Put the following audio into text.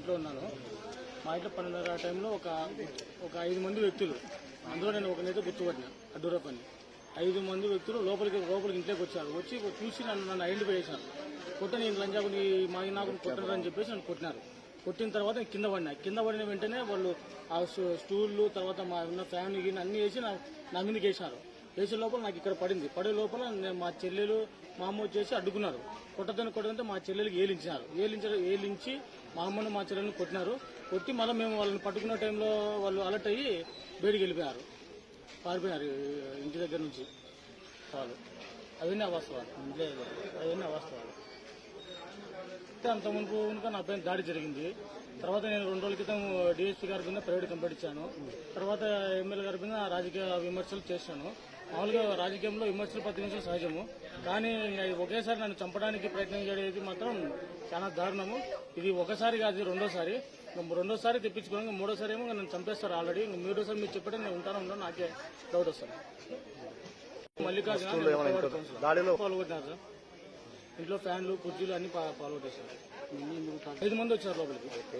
ఇంట్లో ఉన్నాను. మా ఇంట్లో పన్నెండున్నర టైంలో ఒక ఒక ఐదు మంది వ్యక్తులు అందులో నేను ఒకనైతే గుర్తుపట్టిన అడ్డూర పని ఐదు మంది వ్యక్తులు లోపలికి లోపలికి ఇంట్లోకి వచ్చారు. వచ్చి చూసి నన్ను నన్ను ఐడెంటిఫై చేశారు. కొట్టని లంజాకు నీ మా నాకు కొట్టరు అని చెప్పేసి నన్ను కొట్టినారు. కొట్టిన తర్వాత కింద పడినా. కింద పడిన వెంటనే వాళ్ళు ఆ స్టూళ్ళు తర్వాత మా ఉన్న ఫ్యాన్ గిన్నె అన్ని వేసి నా నా మీదకి వేసినారు వేసే లోపల నాకు ఇక్కడ పడింది. పడే లోపల నేను మా చెల్లెలు మా అమ్మ వచ్చేసి అడ్డుకున్నారు. కొట్టదని కొట్టదంటే మా చెల్లెలకి ఏలించినారు. ఏలించారు ఏలించి మా అమ్మను మా చెల్లెలను కొట్టినారు. కొట్టి మళ్ళీ మేము వాళ్ళని పట్టుకున్న టైంలో వాళ్ళు అలర్ట్ అయ్యి బయటికి వెళ్ళిపోయారు. పారిపోయినారు ఇంటి దగ్గర నుంచి. వాళ్ళు అవన్నీ అవాస్తవాలు. ఇంట్లో అవన్నీ అవాస్తవాలు. అంత మునుపు కనుక నా పైన దాడి జరిగింది. తర్వాత నేను రెండు రోజుల క్రితం డిఎస్పీ గారి కింద ప్రైవేట్ కంప్లైంట్ ఇచ్చాను. తర్వాత ఎమ్మెల్యే గారి కింద రాజకీయ విమర్శలు చేశాను. మామూలుగా రాజకీయంలో విమర్శలు ప్రతివిమర్శలు సహజము. కానీ ఒకేసారి నన్ను చంపడానికి ప్రయత్నం చేయడం మాత్రం చాలా దారుణము. ఇది ఒకసారి కాదు రెండోసారి. రెండోసారి తెప్పించుకోవడం మూడోసారి ఏమో నన్ను చంపేస్తారు ఆల్రెడీ. మూడోసారి మీరు చెప్పడం నేను ఉంటాను ఉండను నాకే డౌట్ వస్తుంది. మల్లికార్జున పాల్గొంటున్నారు సార్. ఇంట్లో ఫ్యాన్లు కుర్చీలు అన్ని పాల్గొట్టేశారు ఐదు మంది వచ్చారు లోపలికి.